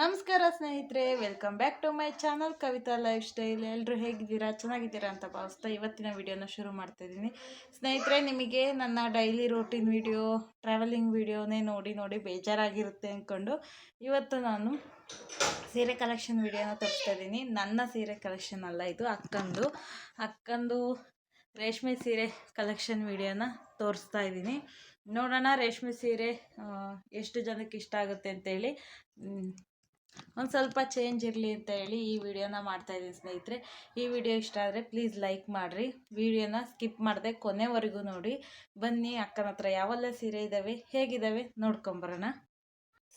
ನಮಸ್ಕಾರ ಸ್ನೇಹಿತರೆ welcome back to my channel Kavitha lifestyle ಎಲ್ಲರೂ ಹೇಗಿದ್ದೀರಾ? ಚೆನ್ನಾಗಿದ್ದೀರಾ ಅಂತ ಭಾವಿಸ್ತಾ ಇವತ್ತಿನ ವಿಡಿಯೋನ ಶುರು ಮಾಡ್ತಾ ಇದ್ದೀನಿ. ಸ್ನೇಹಿತರೆ, ನಿಮಗೆ ನನ್ನ ಡೈಲಿ ರೂಟೀನ್ ವಿಡಿಯೋ ಟ್ರಾವೆಲಿಂಗ್ ವಿಡಿಯೋನೇ ನೋಡಿ ನೋಡಿ ಬೇಜಾರಾಗಿರುತ್ತೆ ಅಂದ್ಕೊಂಡು ಇವತ್ತು ನಾನು ಸೀರೆ ಕಲೆಕ್ಷನ್ ವಿಡಿಯೋನ ತೋರಿಸ್ತಾ ಇದ್ದೀನಿ. ನನ್ನ ಸೀರೆ ಕಲೆಕ್ಷನ್ ಅಲ್ಲ ಇದು, ಅಕ್ಕಂದು. ಅಕ್ಕಂದು ರೇಷ್ಮೆ ಸೀರೆ ಕಲೆಕ್ಷನ್ ವಿಡಿಯೋನ ತೋರಿಸ್ತಾ ಇದ್ದೀನಿ. ನೋಡೋಣ ರೇಷ್ಮೆ ಸೀರೆ ಎಷ್ಟು ಜನಕ್ಕೆ ಇಷ್ಟ ಆಗುತ್ತೆ ಅಂತೇಳಿ. ಒಂದು ಸ್ವಲ್ಪ ಚೇಂಜ್ ಇರಲಿ ಅಂತ ಹೇಳಿ ಈ ವಿಡಿಯೋನ ಮಾಡ್ತಾ ಇದ್ದೀನಿ ಸ್ನೇಹಿತರೆ. ಈ ವಿಡಿಯೋ ಇಷ್ಟ ಆದರೆ ಪ್ಲೀಸ್ ಲೈಕ್ ಮಾಡಿರಿ. ವಿಡಿಯೋನ ಸ್ಕಿಪ್ ಮಾಡದೆ ಕೊನೆವರೆಗೂ ನೋಡಿ. ಬನ್ನಿ ಅಕ್ಕನ ಹತ್ರ ಯಾವೆಲ್ಲ ಸೀರೆ ಇದ್ದಾವೆ ಹೇಗಿದ್ದಾವೆ ನೋಡ್ಕೊಂಬರೋಣ.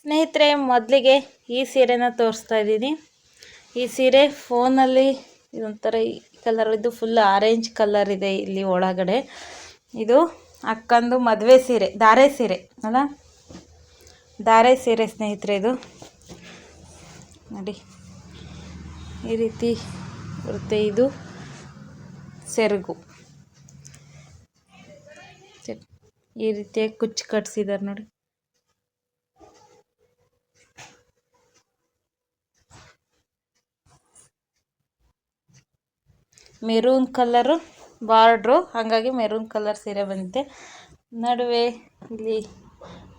ಸ್ನೇಹಿತರೆ, ಮೊದಲಿಗೆ ಈ ಸೀರೆನ ತೋರಿಸ್ತಾ ಇದ್ದೀನಿ ಈ ಸೀರೆ ಫೋನಲ್ಲಿ ಇದೊಂಥರ ಈ ಕಲರ್ ಇದು ಫುಲ್ ಆರೆಂಜ್ ಕಲರ್ ಇದೆ ಇಲ್ಲಿ ಒಳಗಡೆ. ಇದು ಅಕ್ಕಂದು ಮದುವೆ ಸೀರೆ, ಧಾರೆ ಸೀರೆ, ಅಲ್ಲ? ಧಾರೆ ಸೀರೆ ಸ್ನೇಹಿತರೆ ಇದು. ನೋಡಿ. ಈ ರೀತಿ ಬರುತ್ತೆ ಇದು ಸೆರಗು. ಈ ರೀತಿಯಾಗಿ ಕುಚ್ಚು ಕಟ್ಸಿದ್ದಾರೆ ನೋಡಿ. ಮೆರೂನ್ ಕಲರು ಬಾರ್ಡ್ರು, ಹಾಗಾಗಿ ಮೆರೂನ್ ಕಲರ್ ಸೀರೆ ಬಂದಿದೆ. ನಡುವೆ ಇಲ್ಲಿ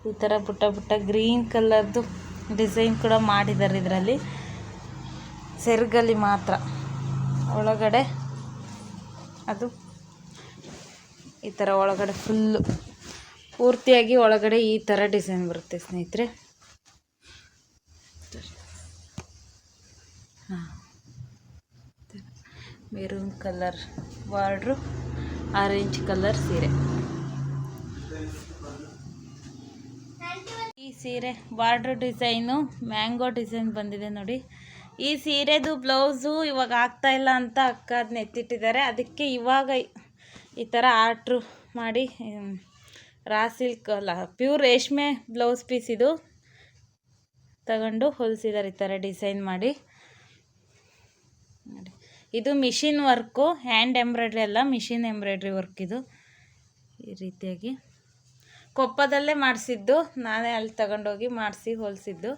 ಈ ಥರ ಪುಟ್ಟ ಪುಟ್ಟ ಗ್ರೀನ್ ಕಲರ್ದು ಡಿಸೈನ್ ಕೂಡ ಮಾಡಿದ್ದಾರೆ ಇದರಲ್ಲಿ. ಸೆರ್ಗಲ್ಲಿ ಮಾತ್ರ. ಒಳಗಡೆ ಅದು ಈ ಥರ ಒಳಗಡೆ ಫುಲ್ಲು ಪೂರ್ತಿಯಾಗಿ ಒಳಗಡೆ ಈ ಥರ ಡಿಸೈನ್ ಬರುತ್ತೆ ಸ್ನೇಹಿತರೆ. ಹಾಂ. Maroon colour, border, orange colour ಸೀರೆ ಈ ಸೀರೆ ಬಾರ್ಡ್ರ್ ಡಿಸೈನು ಮ್ಯಾಂಗೋ ಡಿಸೈನ್ ಬಂದಿದೆ ನೋಡಿ. ಈ ಸೀರೆದು ಬ್ಲೌಸು ಇವಾಗ ಆಗ್ತಾ ಇಲ್ಲ ಅಂತ ಅಕ್ಕ ಅದನ್ನ ಎತ್ತಿಟ್ಟಿದ್ದಾರೆ. ಅದಕ್ಕೆ ಇವಾಗ ಈ ಥರ ಆರ್ಟ್ರು ಮಾಡಿ ರಾ ಸಿಲ್ಕ್ ಅಲ್ಲ ಪ್ಯೂರ್ ರೇಷ್ಮೆ ಬ್ಲೌಸ್ ಪೀಸ್ ಇದು ತಗೊಂಡು ಹೊಲಿಸಿದ್ದಾರೆ ಈ ಥರ ಡಿಸೈನ್ ಮಾಡಿ. ಇದು ಮಿಷಿನ್ ವರ್ಕು ಹ್ಯಾಂಡ್ ಎಂಬ್ರಾಯ್ಡ್ರಿ ಅಲ್ಲ ಮಿಷಿನ್ ಎಂಬ್ರಾಯ್ಡ್ರಿ ವರ್ಕ್ ಇದು. ಈ ರೀತಿಯಾಗಿ. ಕೊಪ್ಪದಲ್ಲೇ ಮಾಡಿಸಿದ್ದು. ನಾನೇ ಅಲ್ಲಿ ತಗೊಂಡೋಗಿ ಮಾಡಿಸಿ ಹೊಲಿಸಿದ್ದು.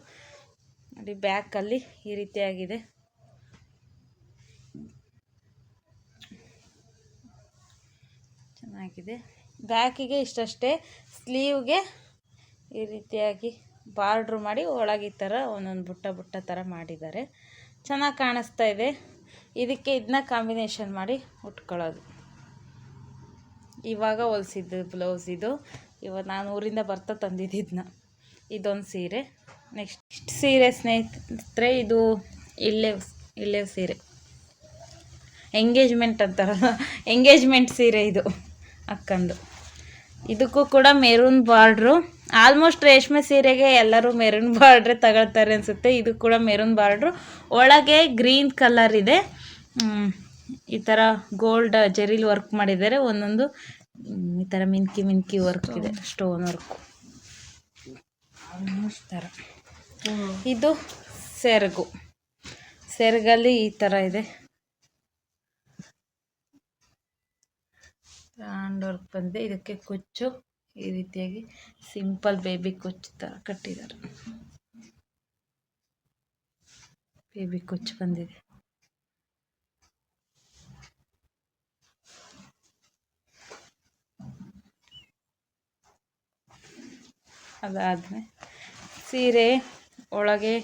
ನೋಡಿ, ಬ್ಯಾಕಲ್ಲಿ ಈ ರೀತಿಯಾಗಿದೆ. ಚೆನ್ನಾಗಿದೆ. ಬ್ಯಾಕಿಗೆ ಇಷ್ಟಷ್ಟೇ. ಸ್ಲೀವ್ಗೆ ಈ ರೀತಿಯಾಗಿ ಬಾರ್ಡ್ರು ಮಾಡಿ ಒಳಗೆ ಈ ಥರ ಒಂದೊಂದು ಬುಟ್ಟ ಬುಟ್ಟ ಥರ ಮಾಡಿದ್ದಾರೆ. ಚೆನ್ನಾಗಿ ಕಾಣಿಸ್ತಾ ಇದೆ. ಇದಕ್ಕೆ ಇದನ್ನ ಕಾಂಬಿನೇಷನ್ ಮಾಡಿ ಉಟ್ಕೊಳ್ಳೋದು. ಇವಾಗ ಹೊಲಿಸಿದ್ದು ಬ್ಲೌಸ್ ಇದು. ಇವಾಗ ನಾನು ಊರಿಂದ ಬರ್ತಾ ತಂದಿದ್ದಿದ್ನ. ಇದೊಂದು ಸೀರೆ. ನೆಕ್ಸ್ಟ್ ಸೀರೆ ಸ್ನೇಹಿತರೆ, ಇದು ಇಲ್ಲೇ ಇಲ್ಲೇ ಸೀರೆ. ಎಂಗೇಜ್ಮೆಂಟ್ ಅಂತಾರಲ್ಲ ಎಂಗೇಜ್ಮೆಂಟ್ ಸೀರೆ ಇದು, ಅಕ್ಕಂದು. ಇದಕ್ಕೂ ಕೂಡ ಮೆರೂನ್ ಬಾರ್ಡ್ರು ಆಲ್ಮೋಸ್ಟ್ ರೇಷ್ಮೆ ಸೀರೆಗೆ ಎಲ್ಲರೂ ಮೆರೂನ್ ಬಾರ್ಡ್ರೆ ತಗೊಳ್ತಾರೆ ಅನಿಸುತ್ತೆ. ಇದು ಕೂಡ ಮೆರೂನ್ ಬಾರ್ಡ್ರು ಒಳಗೆ ಗ್ರೀನ್ ಕಲರ್ ಇದೆ. ಈ ಥರ ಗೋಲ್ಡ್ ಜೆರಿಲ್ ವರ್ಕ್ ಮಾಡಿದ್ದಾರೆ. ಒಂದೊಂದು ಈ ಥರ ಮಿನ್ಕಿ ಮಿನ್ಕಿ ವರ್ಕ್ ಇದೆ ಸ್ಟೋನ್ ವರ್ಕ್ ಥರ ಇದು ಸೆರಗು. ಸೆರಗಲ್ಲಿ ಈ ಥರ ಇದೆ. ಹ್ಯಾಂಡ್ ವರ್ಕ್ ಬಂದಿದೆ. ಇದಕ್ಕೆ ಕುಚ್ಚು ಈ ರೀತಿಯಾಗಿ ಸಿಂಪಲ್ ಬೇಬಿ ಕುಚ್ಚು ಥರ ಕಟ್ಟಿದ್ದಾರೆ. ಬೇಬಿ ಕುಚ್ಚು ಬಂದಿದೆ. ಅದಾದ್ಮೇಲೆ ಸೀರೆ, ಒಳಗೆ,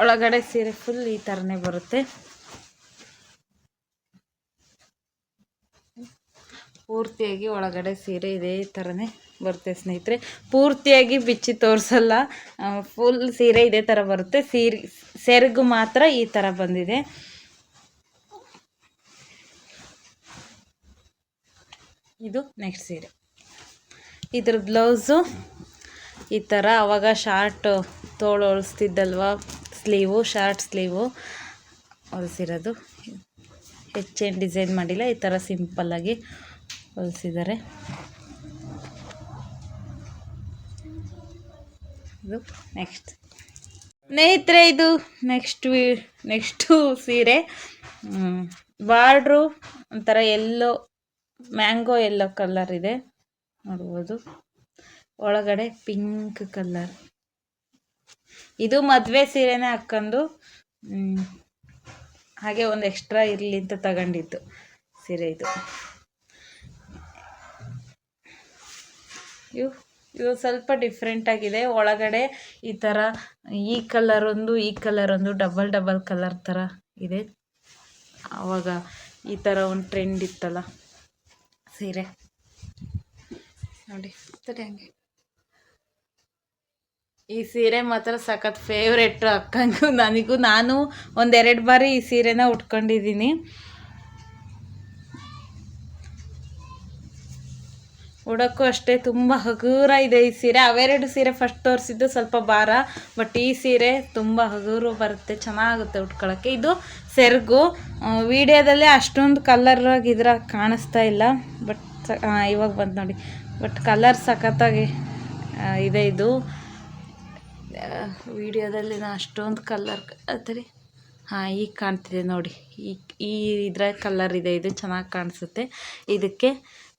ಒಳಗಡೆ ಸೀರೆ ಫುಲ್ ಈ ಥರನೇ ಬರುತ್ತೆ. ಪೂರ್ತಿಯಾಗಿ ಒಳಗಡೆ ಸೀರೆ ಇದೇ ಥರನೇ ಬರುತ್ತೆ ಸ್ನೇಹಿತರೆ. ಪೂರ್ತಿಯಾಗಿ ಬಿಚ್ಚಿ ತೋರಿಸಲ್ಲ ಫುಲ್ ಸೀರೆ ಇದೇ ಥರ ಬರುತ್ತೆ. ಸೀರೆ, ಸೆರಗು ಮಾತ್ರ ಈ ಥರ ಬಂದಿದೆ. ಇದು ನೆಕ್ಸ್ಟ್ ಸೀರೆ. ಇದ್ರ ಬ್ಲೌಸು ಈ ಥರ ಅವಾಗ ಶಾರ್ಟ್ ತೋಳು ಹೊಲಿಸ್ತಿದ್ದಲ್ವ ಸ್ಲೀವು, ಶಾರ್ಟ್ ಸ್ಲೀವು ಹೊಲಿಸಿರೋದು. ಹೆಚ್ಚೇನು ಡಿಸೈನ್ ಮಾಡಿಲ್ಲ, ಈ ಥರ ಸಿಂಪಲ್ಲಾಗಿ ಹೊಲಿಸಿದ್ದಾರೆ. ಇದು ನೆಕ್ಸ್ಟ್. ಸ್ನೇಹಿತರೆ, ಇದು ನೆಕ್ಸ್ಟ್ ವಿ, ನೆಕ್ಸ್ಟು ಸೀರೆ. ಬಾರ್ಡ್ರು ಒಂಥರ ಎಲ್ಲೋ ಮ್ಯಾಂಗೋ ಎಲ್ಲೋ ಕಲರ್ ಇದೆ. ನೋಡ್ಬೋದು. ಒಳಗಡೆ ಪಿಂಕ್ ಕಲರ್ ಇದು ಮದುವೆ ಸೀರೆನೇ ಹಾಕ್ಕೊಂಡು ಹಾಗೆ ಒಂದು ಎಕ್ಸ್ಟ್ರಾ ಇರಲಿ ಅಂತ ತಗೊಂಡಿದ್ದು ಸೀರೆ ಇದು. ಇವು ಇವು ಸ್ವಲ್ಪ ಡಿಫ್ರೆಂಟ್ ಆಗಿದೆ. ಒಳಗಡೆ ಈ ಥರ ಈ ಕಲರ್ ಒಂದು, ಈ ಕಲರ್ ಒಂದು ಡಬಲ್ ಡಬಲ್ ಕಲರ್ ಥರ ಇದೆ. ಆವಾಗ ಈ ಥರ ಒಂದು ಟ್ರೆಂಡ್ ಇತ್ತಲ್ಲ ಸೀರೆ. ನೋಡಿ, ಸರಿ ಹಂಗೆ. ಈ ಸೀರೆ ಮಾತ್ರ ಸಖತ್ ಫೇವ್ರೆಟ್ ಅಕ್ಕಂಗೂ, ನನಗೂ. ನಾನು ಒಂದೆರಡು ಬಾರಿ ಈ ಸೀರೆನ ಉಟ್ಕೊಂಡಿದ್ದೀನಿ. ಉಡೋಕ್ಕೂ ಅಷ್ಟೇ ತುಂಬ ಹಗುರ ಇದೆ ಈ ಸೀರೆ. ಅವೆರಡು ಸೀರೆ ಫಸ್ಟ್ ತೋರಿಸಿದ್ದು ಸ್ವಲ್ಪ ಭಾರ ಬಟ್ ಈ ಸೀರೆ ತುಂಬ ಹಗುರು ಬರುತ್ತೆ, ಚೆನ್ನಾಗುತ್ತೆ ಉಟ್ಕೊಳ್ಳೋಕ್ಕೆ ಇದು ಸೆರಗು. ವಿಡಿಯೋದಲ್ಲಿ ಅಷ್ಟೊಂದು ಕಲರ್ ಇದ್ರ ಕಾಣಿಸ್ತಾ ಇಲ್ಲ ಬಟ್ ಇವಾಗ ಬಂತು ನೋಡಿ. ಬಟ್ ಕಲರ್ ಸಖತ್ತಾಗಿ ಇದೆ ಇದು. ವಿಡಿಯೋದಲ್ಲಿ ನಾ ಅಷ್ಟೊಂದು ಕಲರ್ ಅತ್ತರಿ ಹಾಂ ಈಗ ಕಾಣ್ತಿದೆ ನೋಡಿ. ಈ ಈ ಇದ್ರ ಕಲರ್ ಇದೆ ಇದು ಚೆನ್ನಾಗಿ ಕಾಣಿಸುತ್ತೆ. ಇದಕ್ಕೆ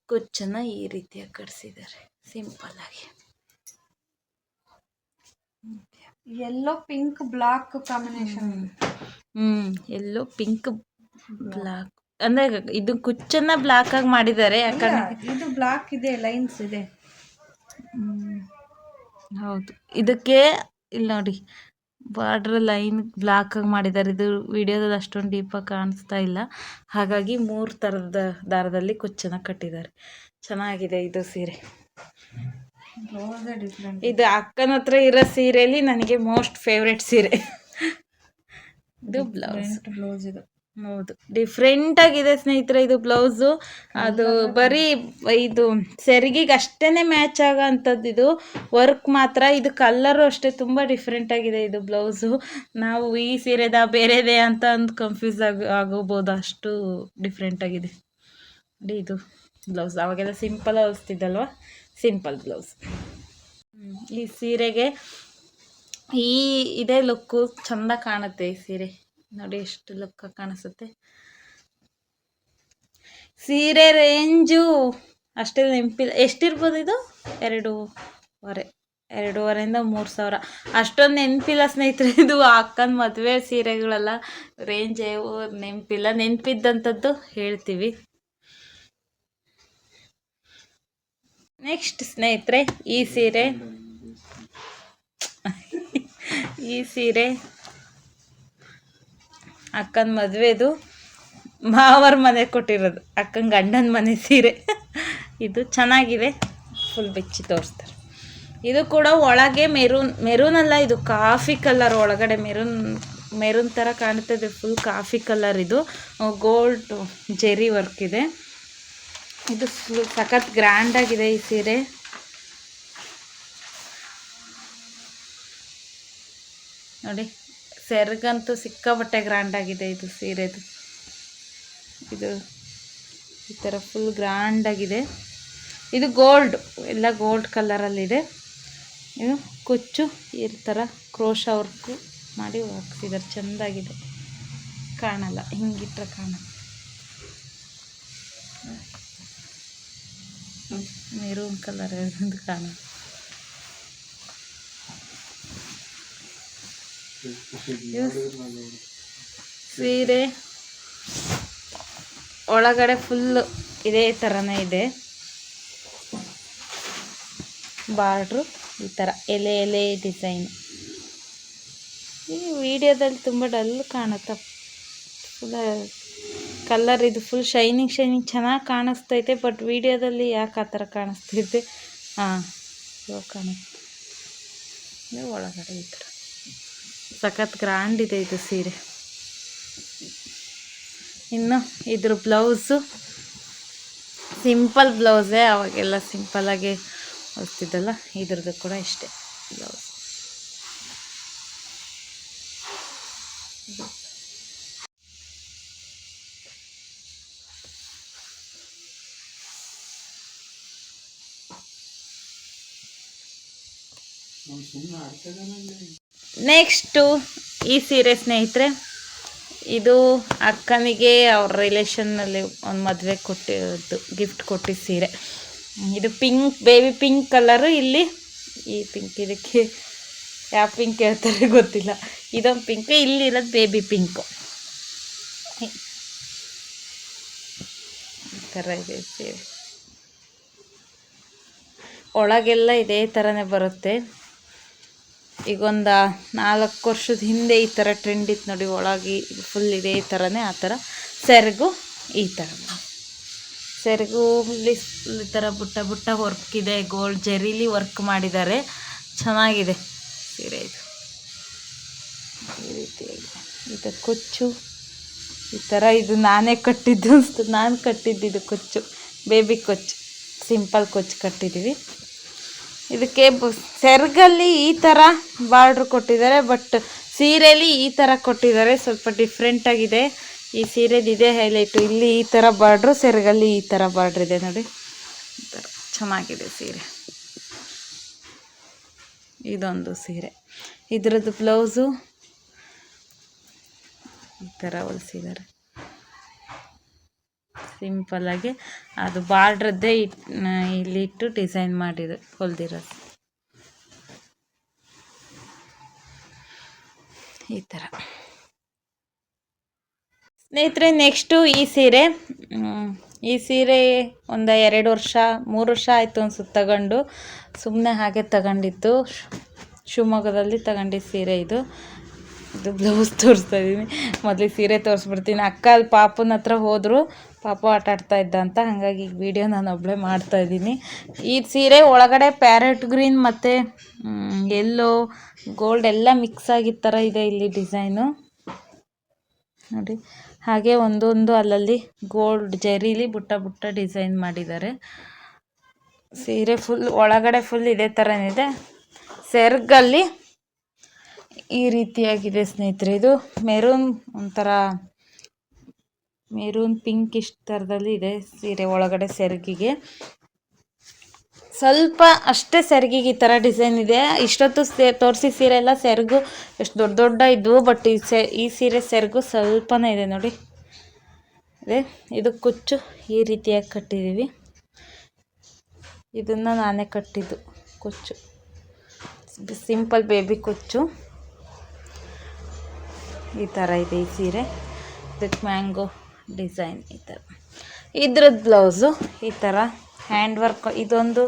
ಕುಚ್ಚನ್ನ ಈ ರೀತಿಯಾಗಿ ಕಟ್ಸಿದ್ದಾರೆ. ಸಿಂಪಲ್ಲಾಗಿ ಎಲ್ಲೋ ಪಿಂಕ್ ಬ್ಲಾಕ್ ಕಾಂಬಿನೇಷನ್ ಹ್ಞೂ ಎಲ್ಲೋ ಪಿಂಕ್ ಬ್ಲಾಕ್ ಅಂದರೆ ಇದು ಕುಚ್ಚನ್ನ ಬ್ಲಾಕ್ ಆಗಿ ಮಾಡಿದ್ದಾರೆ ಯಾಕಂದ್ರೆ ಇದು ಬ್ಲಾಕ್ ಇದೆ ಲೈನ್ಸ್ ಇದೆ. ಹೌದು. ಇದಕ್ಕೆ ಇಲ್ಲಿ ನೋಡಿ ಬಾರ್ಡ್ರ್ ಲೈನ್ ಬ್ಲಾಕ್ ಆಗಿ ಮಾಡಿದ್ದಾರೆ. ಇದು ವಿಡಿಯೋದಲ್ಲಿ ಅಷ್ಟೊಂದು ಡೀಪಾಗಿ ಕಾಣಿಸ್ತಾ ಇಲ್ಲ. ಹಾಗಾಗಿ ಮೂರು ಥರದ ದಾರದಲ್ಲಿ ಕುಚ್ಚನ್ನ ಕಟ್ಟಿದ್ದಾರೆ. ಚೆನ್ನಾಗಿದೆ ಇದು ಸೀರೆ. ಇದು ಅಕ್ಕನ ಹತ್ರ ಇರೋ ಸೀರೆಯಲ್ಲಿ ನನಗೆ ಮೋಸ್ಟ್ ಫೇವ್ರೆಟ್ ಸೀರೆ. ಇದು ಬ್ಲೌಸ್ ಬ್ಲೌಸ್ ಇದು. ಹೌದು. ಡಿಫ್ರೆಂಟ್ ಆಗಿದೆ ಸ್ನೇಹಿತರೆ ಇದು ಬ್ಲೌಸು ಅದು ಬರೀ ಇದು ಸೆರಿಗೆಗೆ ಅಷ್ಟೇ ಮ್ಯಾಚ್ ಆಗೋ ಅಂಥದ್ದು ಇದು ವರ್ಕ್ ಮಾತ್ರ. ಇದು ಕಲ್ಲರು ಅಷ್ಟೇ ತುಂಬ ಡಿಫ್ರೆಂಟ್ ಆಗಿದೆ ಇದು ಬ್ಲೌಸು ನಾವು ಈ ಸೀರೆದ ಬೇರೆದೇ ಅಂತ ಅಂದು ಕನ್ಫ್ಯೂಸ್ ಆಗ ಆಗೋಬೋದು. ಅಷ್ಟು ಡಿಫ್ರೆಂಟ್ ಆಗಿದೆ. ನೋಡಿ ಇದು ಬ್ಲೌಸ್ ಅವಾಗೆಲ್ಲ ಸಿಂಪಲ್ ಹೊಲಿಸ್ತಿದ್ದಲ್ವ? ಸಿಂಪಲ್ ಬ್ಲೌಸ್ ಈ ಸೀರೆಗೆ ಈ ಇದೇ ಲುಕ್ಕು ಚಂದ ಕಾಣುತ್ತೆ ಈ ಸೀರೆ. ನೋಡಿ ಎಷ್ಟು ಲುಕ್ಕ ಕಾಣಿಸುತ್ತೆ. ಸೀರೆ ರೇಂಜು ಅಷ್ಟೇ ನೆನಪಿಲ್ಲ. ಎಷ್ಟಿರ್ಬೋದು ಇದು? ಎರಡೂವರೆ. ಎರಡೂವರೆಯಿಂದ ಮೂರು ಸಾವಿರ. ಅಷ್ಟೊಂದು ನೆನಪಿಲ್ಲ ಸ್ನೇಹಿತರೆ, ಇದು ಅಕ್ಕನ ಮದುವೆ ಸೀರೆಗಳೆಲ್ಲ. ರೇಂಜ್ ನೆನಪಿಲ್ಲ. ನೆನಪಿದ್ದಂಥದ್ದು ಹೇಳ್ತೀವಿ. ನೆಕ್ಸ್ಟ್ ಸ್ನೇಹಿತರೆ, ಈ ಸೀರೆ. ಈ ಸೀರೆ ಅಕ್ಕನ ಮದುವೆದು ಮಾವರ ಮನೆ ಕೊಟ್ಟಿರೋದು. ಅಕ್ಕನ ಗಂಡನ ಮನೆ ಸೀರೆ. ಇದು ಚೆನ್ನಾಗಿದೆ. ಫುಲ್ ಬೆಚ್ಚಿ ತೋರಿಸ್ತಾರೆ. ಇದು ಕೂಡ ಒಳಗೆ ಮೆರೂನ್ ಮೆರೂನ್ ಅಲ್ಲ, ಇದು ಕಾಫಿ ಕಲರ್, ಒಳಗಡೆ ಮೆರೂನ್ ಮೆರೂನ್ ಥರ ಕಾಣ್ತದೆ ಫುಲ್ ಕಾಫಿ ಕಲರ್ ಇದು. ಗೋಲ್ಡ್ ಜೆರಿ ವರ್ಕ್ ಇದೆ. ಇದು ಫುಲ್ ಸಖತ್ ಗ್ರ್ಯಾಂಡ್ ಆಗಿದೆ ಈ ಸೀರೆ. ನೋಡಿ. ಸೆರಗಂತೂ ಸಿಕ್ಕಾಪಟ್ಟೆ ಗ್ರ್ಯಾಂಡ್ ಆಗಿದೆ ಇದು ಸೀರೆದು. ಇದು ಈ ಥರ ಫುಲ್ ಗ್ರ್ಯಾಂಡ್ ಆಗಿದೆ. ಇದು ಗೋಲ್ಡ್ ಎಲ್ಲ ಗೋಲ್ಡ್ ಕಲರಲ್ಲಿದೆ ಇದು. ಕುಚ್ಚು, ಈ ಥರ ಕ್ರೋಶ ವರ್ಕು ಮಾಡಿ ಹಾಕ್ಸಿದ್ದಾರೆ ಚೆಂದಾಗಿದೆ. ಕಾಣಲ್ಲ, ಹಿಂಗಿಟ್ರೆ ಕಾಣಲ್ಲ. ಮೆರೂನ್ ಕಲರ್ ಕಾಣಲ್ಲ. ಸೀರೆ ಒಳಗಡೆ ಫುಲ್ಲು ಇದೇ ಥರನೇ ಇದೆ. ಬಾರ್ಡ್ರು ಈ ಥರ ಎಲೆ ಎಲೆ ಡಿಸೈನ್. ಈ ವಿಡಿಯೋದಲ್ಲಿ ತುಂಬ ಡಲ್ ಕಾಣುತ್ತೆ. ಫುಲ್ ಕಲರ್ ಇದು ಫುಲ್ ಶೈನಿಂಗ್ ಶೈನಿಂಗ್ ಚೆನ್ನಾಗಿ ಕಾಣಿಸ್ತೈತೆ ಬಟ್ ವಿಡಿಯೋದಲ್ಲಿ ಯಾಕೆ ಆ ಥರ ಕಾಣಿಸ್ತೈತೆ ಹಾಂ ಕಾಣುತ್ತೆ. ಒಳಗಡೆ ಈ ಥರ ಸಖತ್ ಗ್ರ್ಯಾಂಡ್ ಇದೆ ಇದು ಸೀರೆ. ಇನ್ನು ಇದ್ರ ಬ್ಲೌಸು ಸಿಂಪಲ್ ಬ್ಲೌಸೇ ಅವಾಗೆಲ್ಲ ಸಿಂಪಲ್ಲಾಗಿ ಹೊಲ್ತಿದ್ದಲ್ಲ, ಇದ್ರದ್ದು ಕೂಡ ಇಷ್ಟೇ ಬ್ಲೌಸ್ ನೆಕ್ಸ್ಟು ಈ ಸೀರೆ ಸ್ನೇಹಿತರೆ, ಇದು ಅಕ್ಕನಿಗೆ ಅವ್ರ ರಿಲೇಷನ್ನಲ್ಲಿ ಒಂದು ಮದುವೆ ಕೊಟ್ಟಿದ್ದು ಗಿಫ್ಟ್ ಕೊಟ್ಟಿದ್ದ ಸೀರೆ. ಇದು ಪಿಂಕ್ ಬೇಬಿ ಪಿಂಕ್ ಕಲರು ಇಲ್ಲಿ, ಈ ಪಿಂಕ್ ಇದಕ್ಕೆ ಯಾವ ಪಿಂಕ್ ಹೇಳ್ತಾರೆ ಗೊತ್ತಿಲ್ಲ. ಇದೊಂದು ಪಿಂಕ್ ಇಲ್ಲಿರೋದು ಬೇಬಿ ಪಿಂಕು ಈ ಥರ ಇದೆ ಸೀರೆ. ಒಳಗೆಲ್ಲ ಇದೇ ಥರನೇ ಬರುತ್ತೆ. ಈಗೊಂದು ನಾಲ್ಕು ವರ್ಷದ ಹಿಂದೆ ಈ ಥರ ಟ್ರೆಂಡ್ ಇತ್ತು ನೋಡಿ, ಒಳಗೆ ಫುಲ್ ಇದೆ ಈ ಥರನೇ ಆ ಥರ. ಸೆರಗು ಈ ಥರ. ಸೆರಗು ಈ ಥರ ಬುಟ್ಟ ಬುಟ್ಟ ವರ್ಕ್ ಇದೆ ಗೋಲ್ಡ್ ಜೆರಿಲಿ ವರ್ಕ್ ಮಾಡಿದ್ದಾರೆ. ಚೆನ್ನಾಗಿದೆ ಸೀರೆ ಇದು. ಈ ರೀತಿಯಾಗಿ ಇದು ಕುಚ್ಚು, ಈ ಥರ ಇದು ನಾನೇ ಕಟ್ಟಿದ್ದು ಅನಿಸ್ತು ನಾನು ಇದು ಕುಚ್ಚು. ಬೇಬಿ ಕೊಚ್ಚು ಸಿಂಪಲ್ ಕೊಚ್ಚು ಕಟ್ಟಿದ್ದೀವಿ. ಇದಕ್ಕೆ ಸೆರಗಲ್ಲಿ ಈ ಥರ ಬಾರ್ಡ್ರ್ ಕೊಟ್ಟಿದ್ದಾರೆ, ಬಟ್ ಸೀರೆಯಲ್ಲಿ ಈ ಥರ ಕೊಟ್ಟಿದ್ದಾರೆ. ಸ್ವಲ್ಪ ಡಿಫ್ರೆಂಟಾಗಿದೆ ಈ ಸೀರೆದು ಇದೇ ಹೈಲೈಟು ಇಲ್ಲಿ ಈ ಥರ ಬಾರ್ಡ್ರು, ಸೆರಗಲ್ಲಿ ಈ ಥರ ಬಾರ್ಡ್ರ್ ಇದೆ ನೋಡಿ. ಚೆನ್ನಾಗಿದೆ ಸೀರೆ. ಇದೊಂದು ಸೀರೆ. ಇದರದ್ದು ಬ್ಲೌಸು ಈ ಥರ ಹೊಲಿಸಿದ್ದಾರೆ. ಸಿಂಪಲ್ಲಾಗಿ ಅದು ಬಾರ್ಡ್ರದ್ದೇ ಇಲ್ಲಿ ಇಲ್ಲಿಟ್ಟು ಡಿಸೈನ್ ಮಾಡಿದ್ದು ಹೊಲ್ದಿರೋದು. ಈ ಥರ. ಸ್ನೇಹಿತರೆ, ನೆಕ್ಸ್ಟು ಈ ಸೀರೆ. ಈ ಸೀರೆ ಒಂದು ಎರಡು ವರ್ಷ, ಮೂರು ವರ್ಷ ಆಯಿತು ಅನ್ಸುತ್ತೆ ತಗೊಂಡು. ಸುಮ್ಮನೆ ಹಾಗೆ ತಗೊಂಡಿತ್ತು ಶಿವಮೊಗ್ಗದಲ್ಲಿ ತಗೊಂಡಿದ್ದ ಸೀರೆ ಇದು. ಇದು ಬ್ಲೌಸ್ ತೋರಿಸ್ತಾ ಇದ್ದೀನಿ ಮೊದಲಿಗೆ ಸೀರೆ ತೋರಿಸ್ಬಿಡ್ತೀನಿ. ಅಕ್ಕ ಅಲ್ಲಿ ಪಾಪನ ಹತ್ರ ಹೋದರು. ಪಾಪ ಆಟ ಆಡ್ತಾ ಇದ್ದ ಅಂತ ಹಾಗಾಗಿ ಈಗ ವಿಡಿಯೋ ನಾನು ಒಬ್ಬಳೇ ಮಾಡ್ತಾ ಇದ್ದೀನಿ. ಈ ಸೀರೆ ಒಳಗಡೆ ಪ್ಯಾರೆಟ್ ಗ್ರೀನ್ ಮತ್ತು ಎಲ್ಲೋ ಗೋಲ್ಡ್ ಎಲ್ಲ ಮಿಕ್ಸ್ ಆಗಿದ್ದ ಥರ ಇದೆ ಇಲ್ಲಿ ಡಿಸೈನು ನೋಡಿ, ಹಾಗೆ ಒಂದೊಂದು ಅಲ್ಲಲ್ಲಿ ಗೋಲ್ಡ್ ಜರೀಲಿ ಬುಟ್ಟ ಬುಟ್ಟ ಡಿಸೈನ್ ಮಾಡಿದ್ದಾರೆ. ಸೀರೆ ಫುಲ್ ಒಳಗಡೆ ಫುಲ್ ಇದೇ ಥರನಿದೆ ಸೆರ್ಗಲ್ಲಿ ಈ ರೀತಿಯಾಗಿದೆ ಸ್ನೇಹಿತರೆ, ಇದು ಮೆರೂನ್ ಒಂಥರ ಮೆರೂನ್ ಪಿಂಕ್ ಇಷ್ಟು ಥರದಲ್ಲಿ ಇದೆ ಸೀರೆ ಒಳಗಡೆ ಸೆರಗಿಗೆ. ಸ್ವಲ್ಪ ಅಷ್ಟೇ ಸೆರಗಿಗೆ ಈ ಥರ ಡಿಸೈನ್ ಇದೆ. ಇಷ್ಟೊತ್ತು ಸೇ, ತೋರಿಸಿ ಸೀರೆ ಎಲ್ಲ ಸೆರಗು ಎಷ್ಟು ದೊಡ್ಡ ದೊಡ್ಡ ಇದ್ವು, ಬಟ್ ಈ ಸೆ, ಈ ಸೀರೆ ಸೆರಗು ಸ್ವಲ್ಪನೇ ಇದೆ ನೋಡಿ. ಅದೇ ಇದು ಕುಚ್ಚು, ಈ ರೀತಿಯಾಗಿ ಕಟ್ಟಿದ್ದೀವಿ ಇದನ್ನು ನಾನೇ ಕಟ್ಟಿದ್ದು ಕುಚ್ಚು. ಸಿಂಪಲ್ ಬೇಬಿ ಕುಚ್ಚು. ಈ ಥರ ಇದೆ ಈ ಸೀರೆ. ಇದಕ್ಕೆ ಮ್ಯಾಂಗೋ. ಡಿಸೈನ್ ಈ ಥರ ಇದ್ರದ್ದು ಬ್ಲೌಸು ಈ ಥರ ಹ್ಯಾಂಡ್ ವರ್ಕ್ ಇದೊಂದು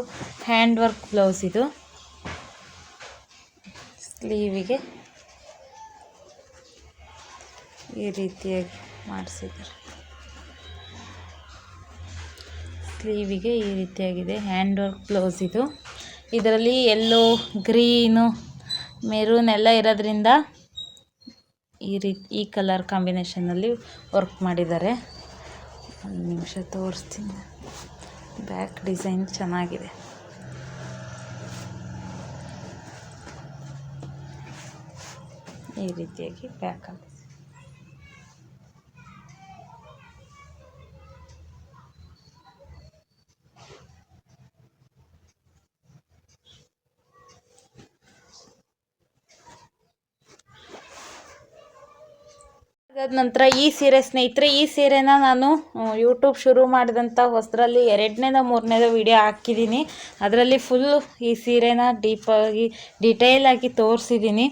ಹ್ಯಾಂಡ್ ವರ್ಕ್ ಬ್ಲೌಸ್ ಇದು. ಸ್ಲೀವಿಗೆ ಈ ರೀತಿಯಾಗಿ ಮಾಡಿಸಿದ್ದಾರೆ. ಸ್ಲೀವಿಗೆ ಈ ರೀತಿಯಾಗಿದೆ ಹ್ಯಾಂಡ್ ವರ್ಕ್ ಬ್ಲೌಸ್ ಇದು. ಇದರಲ್ಲಿ ಎಲ್ಲೋ ಗ್ರೀನು, ಮೆರೂನ್ ಎಲ್ಲ ಇರೋದ್ರಿಂದ ಈ ರೀತಿ, ಈ ಕಲರ್ ಕಾಂಬಿನೇಷನಲ್ಲಿ ವರ್ಕ್ ಮಾಡಿದ್ದಾರೆ. ಒಂದು ನಿಮಿಷ ತೋರಿಸ್ತೀನಿ. ಬ್ಯಾಕ್ ಡಿಸೈನ್ ಚೆನ್ನಾಗಿದೆ. ಈ ರೀತಿಯಾಗಿ ಬ್ಯಾಕ್ ಆಗಿದೆ ಅದಾದ ನಂತರ ಈ ಸೀರೆ ಸ್ನೇಹಿತರೆ, ಈ ಸೀರೆನ ನಾನು ಯೂಟ್ಯೂಬ್ ಶುರು ಮಾಡಿದಂಥ ಹೊಸದ್ರಲ್ಲಿ ಎರಡನೇದ ಮೂರನೇದ ವಿಡಿಯೋ ಹಾಕಿದ್ದೀನಿ. ಅದರಲ್ಲಿ ಫುಲ್ ಈ ಸೀರೆನ ಡೀಪಾಗಿ ಡಿಟೇಲ್ ಆಗಿ ತೋರಿಸಿದ್ದೀನಿ.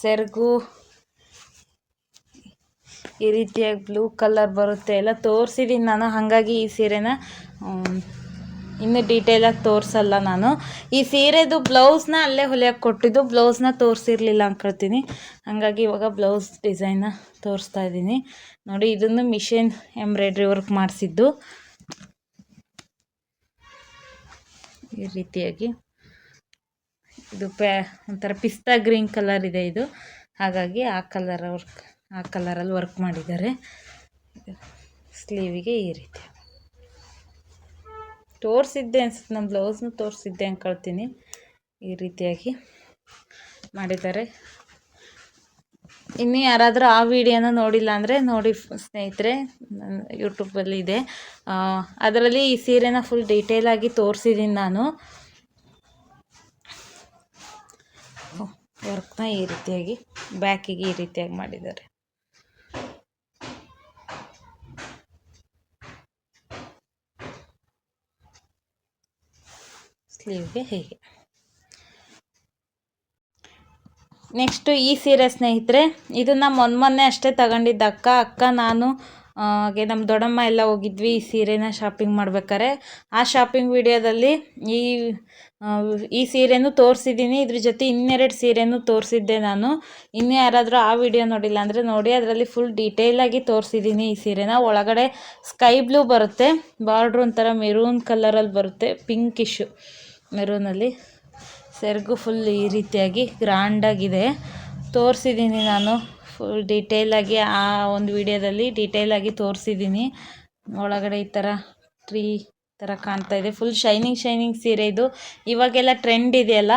ಸೆರಗು, ಈ ರೀತಿಯಾಗಿ ಬ್ಲೂ ಕಲರ್ ಬರುತ್ತೆ, ಎಲ್ಲ ತೋರಿಸಿದ್ದೀನಿ ನಾನು. ಹಾಗಾಗಿ ಈ ಸೀರೆನ ಇನ್ನು ಡೀಟೇಲಾಗಿ ತೋರಿಸಲ್ಲ ನಾನು. ಈ ಸೀರೆದು ಬ್ಲೌಸ್ನ ಅಲ್ಲೇ ಹೊಲಿಯೋಕೆ ಕೊಟ್ಟಿದ್ದು. ಬ್ಲೌಸ್ನ ತೋರಿಸಿರ್ಲಿಲ್ಲ ಅಂದ್ಕೊಳ್ತೀನಿ ಹಾಗಾಗಿ ಇವಾಗ ಬ್ಲೌಸ್ ಡಿಸೈನ್ನ ತೋರಿಸ್ತಾ ಇದ್ದೀನಿ. ನೋಡಿ ಇದನ್ನು ಮಿಷಿನ್ ಎಂಬ್ರಾಯ್ಡ್ರಿ ವರ್ಕ್ ಮಾಡಿಸಿದ್ದು. ಈ ರೀತಿಯಾಗಿ. ಇದು ಪ್ಯಾ, ಒಂಥರ ಪಿಸ್ತಾ ಗ್ರೀನ್ ಕಲರ್ ಇದೆ ಇದು. ಹಾಗಾಗಿ ಆ ಕಲರ್ ವರ್ಕ್ ಆ ಕಲರಲ್ಲಿ ವರ್ಕ್ ಮಾಡಿದ್ದಾರೆ. ಸ್ಲೀವಿಗೆ ಈ ರೀತಿ. ತೋರಿಸಿದ್ದೆ ಅನ್ಸುತ್ತೆ. ನಮ್ಮ ಬ್ಲೌಸ್ನು ತೋರಿಸಿದ್ದೆ ಅಂದ್ಕೊಳ್ತೀನಿ ಈ ರೀತಿಯಾಗಿ ಮಾಡಿದ್ದಾರೆ. ಇನ್ನು ಯಾರಾದರೂ ಆ ವಿಡಿಯೋನ ನೋಡಿಲ್ಲ ಅಂದರೆ ನೋಡಿ ಸ್ನೇಹಿತರೆ ಯೂಟ್ಯೂಬಲ್ಲಿ ಇದೆ. ಅದರಲ್ಲಿ ಈ ಸೀರೆನ ಫುಲ್ ಡೀಟೇಲಾಗಿ ತೋರಿಸಿದ್ದೀನಿ ನಾನು. ವರ್ಕ್ನ ಈ ರೀತಿಯಾಗಿ ಬ್ಯಾಕಿಗೆ ಈ ರೀತಿಯಾಗಿ ಮಾಡಿದ್ದಾರೆ. ಸ್ಲೀವ್ಗೆ ಹೀಗೆ ನೆಕ್ಸ್ಟು ಈ ಸೀರೆ ಸ್ನೇಹಿತರೆ, ಇದನ್ನು ಮೊನ್ನೆ ಮೊನ್ನೆ ಅಷ್ಟೇ ತಗೊಂಡಿದ್ದ ಅಕ್ಕ. ಅಕ್ಕ, ನಾನು ಹಾಗೆ ನಮ್ಮ ದೊಡ್ಡಮ್ಮ ಎಲ್ಲ ಹೋಗಿದ್ವಿ ಈ ಸೀರೆನ ಶಾಪಿಂಗ್ ಮಾಡ್ಬೇಕಾರೆ ಆ ಶಾಪಿಂಗ್ ವಿಡಿಯೋದಲ್ಲಿ ಈ ಈ ಸೀರೆನೂ ತೋರಿಸಿದ್ದೀನಿ. ಇದ್ರ ಜೊತೆ ಇನ್ನೆರಡು ಸೀರೆನೂ ತೋರಿಸಿದ್ದೆ ನಾನು. ಇನ್ನೂ ಯಾರಾದರೂ ಆ ವಿಡಿಯೋ ನೋಡಿಲ್ಲ ಅಂದರೆ ನೋಡಿ, ಅದರಲ್ಲಿ ಫುಲ್ ಡೀಟೇಲಾಗಿ ತೋರಿಸಿದ್ದೀನಿ ಈ ಸೀರೆನ. ಒಳಗಡೆ ಸ್ಕೈ ಬ್ಲೂ ಬರುತ್ತೆ. ಬಾರ್ಡ್ರ್ ಒಂಥರ ಮೆರೂನ್ ಕಲರಲ್ಲಿ ಬರುತ್ತೆ ಪಿಂಕಿಶು ಮೆರೂನಲ್ಲಿ ಸೆರಗು ಫುಲ್ ಈ ರೀತಿಯಾಗಿ ಗ್ರ್ಯಾಂಡಾಗಿದೆ ತೋರಿಸಿದ್ದೀನಿ ನಾನು ಫುಲ್ ಡೀಟೇಲಾಗಿ ಆ ಒಂದು ವಿಡಿಯೋದಲ್ಲಿ ಡೀಟೇಲಾಗಿ ತೋರಿಸಿದ್ದೀನಿ ಒಳಗಡೆ ಈ ಥರ ಟ್ರೀ ಥರ ಕಾಣ್ತಾ ಇದೆ. ಫುಲ್ ಶೈನಿಂಗ್ ಶೈನಿಂಗ್ ಸೀರೆ ಇದು. ಇವಾಗೆಲ್ಲ ಟ್ರೆಂಡ್ ಇದೆಯಲ್ಲ,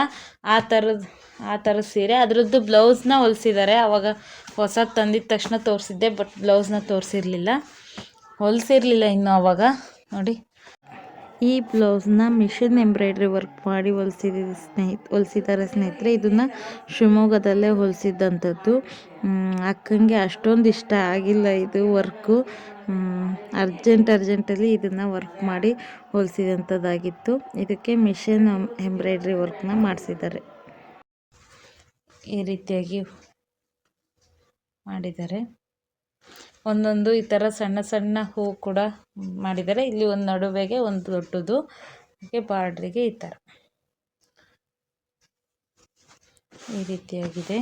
ಆ ಥರದ್ದು ಆ ಥರದ ಸೀರೆ. ಅದರದ್ದು ಬ್ಲೌಸ್ನ ಹೊಲಿಸಿದ್ದಾರೆ ಆವಾಗ ಹೊಸ ತಂದಿದ ತಕ್ಷಣ ತೋರಿಸಿದ್ದೆ ಬಟ್ ಬ್ಲೌಸ್ನ ತೋರಿಸಿರ್ಲಿಲ್ಲ. ಹೊಲಿಸಿರ್ಲಿಲ್ಲ ಇನ್ನೂ ಆವಾಗ ನೋಡಿ. ಈ ಬ್ಲೌಸ್ನ ಮಿಷಿನ್ ಎಂಬ್ರಾಯ್ಡ್ರಿ ವರ್ಕ್ ಮಾಡಿ ಹೊಲಿಸಿದ ಸ್ನೇಹಿತ ಹೊಲಿಸಿದ್ದಾರೆ ಸ್ನೇಹಿತರೆ. ಇದನ್ನು ಶಿವಮೊಗ್ಗದಲ್ಲೇ ಹೊಲಿಸಿದ್ದಂಥದ್ದು ಅಕ್ಕಂಗೆ ಅಷ್ಟೊಂದು ಇಷ್ಟ ಆಗಿಲ್ಲ ಇದು ವರ್ಕು. ಅರ್ಜೆಂಟ್, ಅರ್ಜೆಂಟಲ್ಲಿ ಇದನ್ನು ವರ್ಕ್ ಮಾಡಿ ಹೊಲಿಸಿದಂಥದ್ದಾಗಿತ್ತು. ಇದಕ್ಕೆ ಮಿಷಿನ್ ಎಂಬ್ರಾಯ್ಡ್ರಿ ವರ್ಕ್ನ ಮಾಡಿಸಿದ್ದಾರೆ. ಈ ರೀತಿಯಾಗಿ ಮಾಡಿದ್ದಾರೆ. ಒಂದೊಂದು ಈ ಥರ ಸಣ್ಣ ಸಣ್ಣ ಹೂ ಕೂಡ ಮಾಡಿದ್ದಾರೆ. ಇಲ್ಲಿ ಒಂದು ನಡುವೆಗೆ ಒಂದು ದೊಡ್ಡದು. ಬಾರ್ಡ್ರಿಗೆ ಈ ಥರ ಈ ರೀತಿಯಾಗಿದೆ.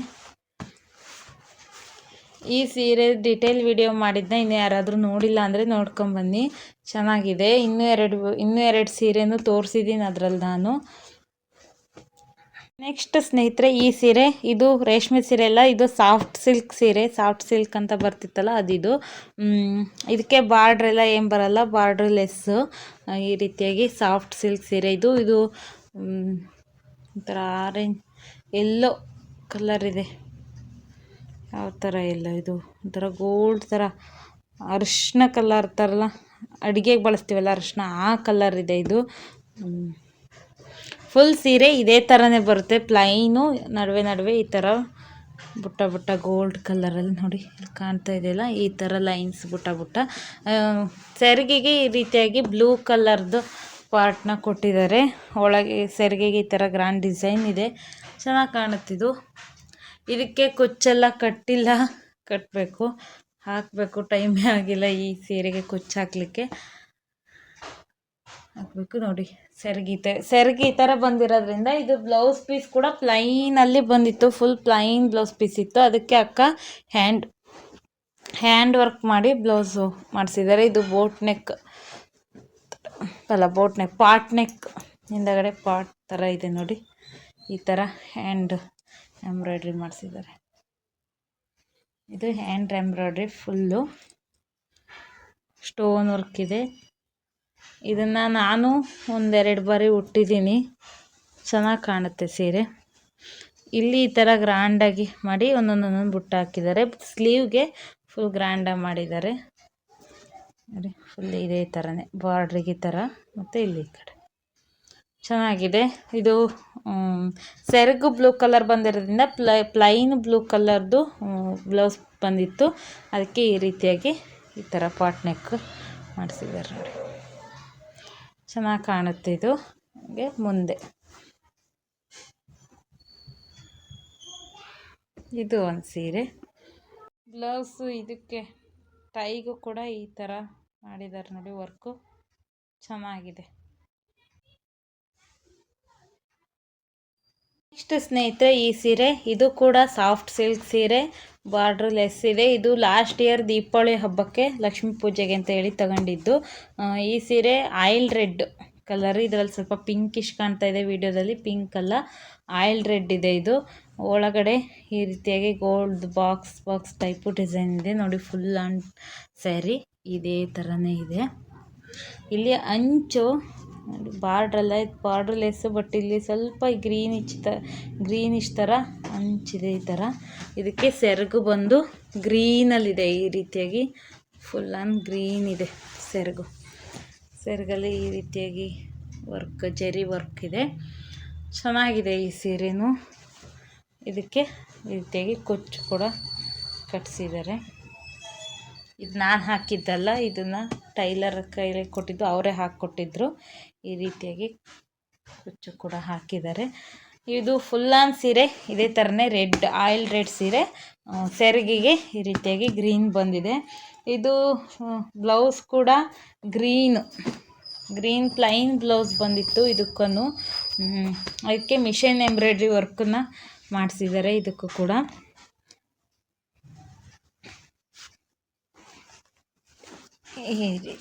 ಈ ಸೀರೆ ಡಿಟೇಲ್ ವಿಡಿಯೋ ಮಾಡಿದ್ನ ಇನ್ನು ಯಾರಾದರೂ ನೋಡಿಲ್ಲ ಅಂದರೆ ನೋಡ್ಕೊಂಬನ್ನಿ ಚೆನ್ನಾಗಿದೆ. ಇನ್ನೂ ಎರಡು ಇನ್ನೂ ಎರಡು ಸೀರೆನೂ ತೋರಿಸಿದ್ದೀನಿ ಅದರಲ್ಲಿ ನಾನು. ನೆಕ್ಸ್ಟ್ ಸ್ನೇಹಿತರೆ, ಈ ಸೀರೆ, ಇದು ರೇಷ್ಮೆ ಸೀರೆ ಅಲ್ಲ, ಇದು ಸಾಫ್ಟ್ ಸಿಲ್ಕ್ ಸೀರೆ, ಸಾಫ್ಟ್ ಸಿಲ್ಕ್ ಅಂತ ಬರ್ತಿತ್ತಲ್ಲ, ಅದಿದು. ಇದಕ್ಕೆ ಬಾರ್ಡ್ರ್ ಎಲ್ಲ ಏನು ಬರಲ್ಲ, ಬಾರ್ಡ್ರ್ ಲೆಸ್ಸು ಈ ರೀತಿಯಾಗಿ ಸಾಫ್ಟ್ ಸಿಲ್ಕ್ ಸೀರೆ. ಇದು ಇದು ಒಂಥರ ಆರೆಂಜ್, ಎಲ್ಲೋ ಕಲರ್ ಇದೆ. ಯಾವ ಥರ ಎಲ್ಲ ಇದು, ಒಂಥರ ಗೋಲ್ಡ್ ಥರ ಅರಿಶಿನ ಕಲರ್ ಥರಲ್ಲ ಅಡುಗೆಗೆ ಬಳಸ್ತೀವಲ್ಲ ಅರಿಶಿನ, ಆ ಕಲರ್ ಇದೆ ಇದು. ಫುಲ್ ಸೀರೆ ಇದೇ ಥರನೇ ಬರುತ್ತೆ. ಪ್ಲೈನು ನಡುವೆ ನಡುವೆ ಈ ಥರ ಬುಟ್ಟ ಬುಟ್ಟ ಗೋಲ್ಡ್ ಕಲರಲ್ಲಿ ನೋಡಿ ಕಾಣ್ತಾ ಇದೆಯಲ್ಲ, ಈ ಥರ ಲೈನ್ಸ್ ಬುಟ್ಟ ಬುಟ್ಟ. ಸೆರಿಗೆಗೆ ಈ ರೀತಿಯಾಗಿ ಬ್ಲೂ ಕಲರ್ದು ಪಾರ್ಟ್ನ ಕೊಟ್ಟಿದ್ದಾರೆ. ಒಳಗೆ ಸೆರಿಗೆಗೆ ಈ ಥರ ಗ್ರ್ಯಾಂಡ್ ಡಿಸೈನ್ ಇದೆ. ಚೆನ್ನಾಗಿ ಕಾಣುತ್ತಿದ್ದು ಇದಕ್ಕೆ ಕುಚ್ಚೆಲ್ಲ ಕಟ್ಟಿಲ್ಲ. ಕಟ್ಟಬೇಕು ಹಾಕಬೇಕು. ಟೈಮೇ ಆಗಿಲ್ಲ ಈ ಸೀರೆಗೆ ಕುಚ್ಚು ಹಾಕಲಿಕ್ಕೆ. ಹಾಕಬೇಕು ನೋಡಿ. ಸೆರಗಿ ತ, ಸೆರಗಿ ಈ ಥರ ಬಂದಿರೋದ್ರಿಂದ ಇದು ಬ್ಲೌಸ್ ಪೀಸ್ ಕೂಡ ಪ್ಲೈನಲ್ಲಿ ಬಂದಿತ್ತು ಫುಲ್ ಪ್ಲೈನ್ ಬ್ಲೌಸ್ ಪೀಸ್ ಇತ್ತು. ಅದಕ್ಕೆ ಅಕ್ಕ ಹ್ಯಾಂಡ್ ಹ್ಯಾಂಡ್ ವರ್ಕ್ ಮಾಡಿ ಬ್ಲೌಸು ಮಾಡಿಸಿದ್ದಾರೆ. ಇದು ಬೋಟ್ ನೆಕ್ ಅಲ್ಲ ಬೋಟ್ ನೆಕ್ ಪಾಟ್ ನೆಕ್ ಹಿಂದಗಡೆ ಪಾಟ್ ಥರ ಇದೆ ನೋಡಿ. ಈ ಥರ ಹ್ಯಾಂಡ್ ಎಂಬ್ರಾಯ್ಡ್ರಿ ಮಾಡಿಸಿದ್ದಾರೆ. ಇದು hand embroidery full stone work ಇದೆ. ಇದನ್ನು ನಾನು ಒಂದೆರಡು ಬಾರಿ ಉಟ್ಟಿದ್ದೀನಿ. ಚೆನ್ನಾಗಿ ಕಾಣುತ್ತೆ ಸೀರೆ. ಇಲ್ಲಿ ಈ ಥರ ಗ್ರ್ಯಾಂಡಾಗಿ ಮಾಡಿ ಒಂದೊಂದೊಂದೊಂದು ಒಂದೊಂದು ಬುಟ್ಟ ಹಾಕಿದ್ದಾರೆ. ಸ್ಲೀವ್ಗೆ ಫುಲ್ ಗ್ರ್ಯಾಂಡಾಗಿ ಮಾಡಿದ್ದಾರೆ. ನೋಡಿ ಫುಲ್ ಇದೇ ಥರನೇ ಬಾರ್ಡ್ರಿಗೆ ಈ ಥರ ಮತ್ತು ಇಲ್ಲಿ ಈ ಕಡೆ. ಚೆನ್ನಾಗಿದೆ. ಇದು ಸೆರಗು ಬ್ಲೂ ಕಲರ್ ಬಂದಿರೋದ್ರಿಂದ ಪ್ಲೈ ಪ್ಲೈನ್ ಬ್ಲೂ ಕಲರ್ದು ಬ್ಲೌಸ್ ಬಂದಿತ್ತು. ಅದಕ್ಕೆ ಈ ರೀತಿಯಾಗಿ ಈ ಥರ ಪಾಟ್ ನೆಕ್ ಮಾಡಿಸಿದ್ದಾರೆ ನೋಡಿ. ಚೆನ್ನಾಗಿ ಕಾಣುತ್ತೆ ಇದು. ಹಾಗೆ ಮುಂದೆ. ಇದು ಒಂದು ಸೀರೆ. ಬ್ಲೌಸು ಇದಕ್ಕೆ ಟೈಗೂ ಕೂಡ ಈ ಥರ ಮಾಡಿದ್ದಾರೆ ನೋಡಿ, ವರ್ಕು. ಚೆನ್ನಾಗಿದೆ. ನೆಕ್ಸ್ಟ್ ಸ್ನೇಹಿತರೆ, ಈ ಸೀರೆ, ಇದು ಕೂಡ ಸಾಫ್ಟ್ ಸಿಲ್ಕ್ ಸೀರೆ. ಬಾರ್ಡ್ರ್ ಲೆಸ್ ಇದೆ. ಇದು ಲಾಸ್ಟ್ ಇಯರ್ ದೀಪಾವಳಿ ಹಬ್ಬಕ್ಕೆ ಲಕ್ಷ್ಮೀ ಪೂಜೆಗೆ ಅಂತ ಹೇಳಿ ತಗೊಂಡಿದ್ದು. ಈ ಸೀರೆ ಆಯಿಲ್ ರೆಡ್ ಕಲರ್ ಇದರಲ್ಲಿ ಸ್ವಲ್ಪ ಪಿಂಕಿಶ್ ಕಾಣ್ತಾ ಇದೆ ವಿಡಿಯೋದಲ್ಲಿ. ಪಿಂಕ್ ಅಲ್ಲ, ಆಯಿಲ್ ರೆಡ್ ಇದೆ ಇದು. ಒಳಗಡೆ ಈ ರೀತಿಯಾಗಿ gold box box type design ಇದೆ. ನೋಡಿ ಫುಲ್ ಆ್ಯಂಡ್ ಸ್ಯಾರಿ ಇದೇ ಥರನೇ ಇದೆ. ಇಲ್ಲಿ ಅಂಚು ಬಾರ್ಡ್ರಲ್ಲ ಬಾರ್ಡ್ರ್ ಲೆಸ್ಸು ಬಟ್ ಇಲ್ಲಿ ಸ್ವಲ್ಪ ಗ್ರೀನಿಶ್ ತ ಗ್ರೀನಿಶ್ ಥರ ಹಂಚಿದೆ ಈ ಥರ ಇದಕ್ಕೆ ಸೆರಗು ಬಂದು ಗ್ರೀನಲ್ಲಿದೆ ಈ ರೀತಿಯಾಗಿ. ಫುಲ್ ಆನ್ ಗ್ರೀನ್ ಇದೆ ಸೆರಗು. ಸೆರಗಲ್ಲಿ ಈ ರೀತಿಯಾಗಿ ವರ್ಕ್ ಜರಿ ವರ್ಕ್ ಇದೆ. ಚೆನ್ನಾಗಿದೆ ಈ ಸೀರೆನೂ. ಇದಕ್ಕೆ ಈ ರೀತಿಯಾಗಿ ಕೊಚ್ಚು ಕೂಡ ಕಟ್ಟಿಸಿದ್ದಾರೆ ಇದು ನಾನು ಹಾಕಿದ್ದಲ್ಲ, ಇದನ್ನು ಟೈಲರ್ ಕೈಲಿ ಕೊಟ್ಟಿದ್ದು, ಅವರೇ ಹಾಕ್ಕೊಟ್ಟಿದ್ರು. ಈ ರೀತಿಯಾಗಿ ಕುಚ್ಚು ಕೂಡ ಹಾಕಿದ್ದಾರೆ. ಇದು ಫುಲ್ ಆನ್ ಸೀರೆ, ಇದೇ ಥರನೇ ರೆಡ್, ಆಯಿಲ್ ರೆಡ್ ಸೀರೆ. ಸೆರಗಿಗೆ ಈ ರೀತಿಯಾಗಿ ಗ್ರೀನ್ ಬಂದಿದೆ. ಇದು ಬ್ಲೌಸ್ ಕೂಡ ಗ್ರೀನ್ ಗ್ರೀನ್ ಪ್ಲೈನ್ ಬ್ಲೌಸ್ ಬಂದಿತ್ತು ಇದಕ್ಕೂ ಅದಕ್ಕೆ ಮಿಷನ್ ಎಂಬ್ರಾಯ್ಡ್ರಿ ವರ್ಕನ್ನು ಮಾಡಿಸಿದ್ದಾರೆ ಇದಕ್ಕೂ ಕೂಡ. ಈ ರೀತಿ